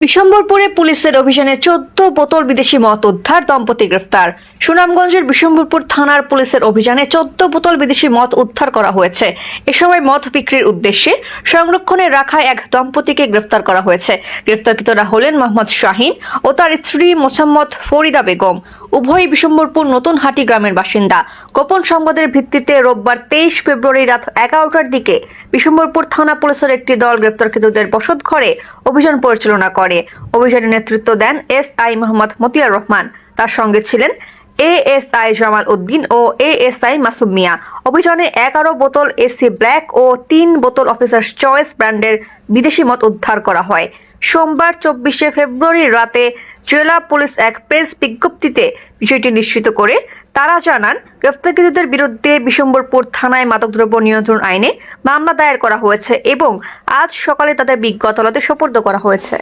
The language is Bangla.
বিশম্বরপুরে পুলিশের অভিযানে চোদ্দ বোতল বিদেশি মদ উদ্ধার, দম্পতি গ্রেফতার। সুনামগঞ্জের বিশম্বরপুর থানার পুলিশের অভিযানে চোদ্দ বোতল বিদেশি মদ উদ্ধার করা হয়েছে। এ সময় মদ বিক্রির উদ্দেশ্যে সংরক্ষণে রাখা এক দম্পতিকে গ্রেফতার করা হয়েছে। গ্রেফতারকৃতরা হলেন মোহাম্মদ শাহিন ও তার স্ত্রী মোসাম্মদ ফরিদা বেগম। উভয়ই বিশম্বরপুর নতুন হাটি গ্রামের বাসিন্দা। গোপন সংবাদের ভিত্তিতে রোববার তেইশ ফেব্রুয়ারি রাত এগারোটার দিকে বিশম্বরপুর থানা পুলিশের একটি দল গ্রেপ্তারকৃতদের বসত ঘরে অভিযান পরিচালনা করে। অভিযানে নেতৃত্ব দেন এস আই মোহাম্মদ মতিয়ার রহমান। তার সঙ্গে ছিলেন এএসআই জামাল উদ্দিন ও এএসআই মাসুম মিয়া। অভিযানে এগারো বোতল এসি ব্ল্যাক ও তিন বোতল অফিসার চয়েস ব্র্যান্ডের বিদেশি মদ উদ্ধার করা হয়। সোমবার চব্বিশে ফেব্রুয়ারি রাতে জেলা পুলিশ এক প্রেস বিজ্ঞপ্তিতে বিষয়টি নিশ্চিত করে, তারা জানান গ্রেফতারকৃতদের বিরুদ্ধে বিশম্বরপুর থানায় মাদকদ্রব্য নিয়ন্ত্রণ আইনে মামলা দায়ের করা হয়েছে এবং আজ সকালে তাদের বিজ্ঞ আদালতে সোপর্দ করা হয়েছে।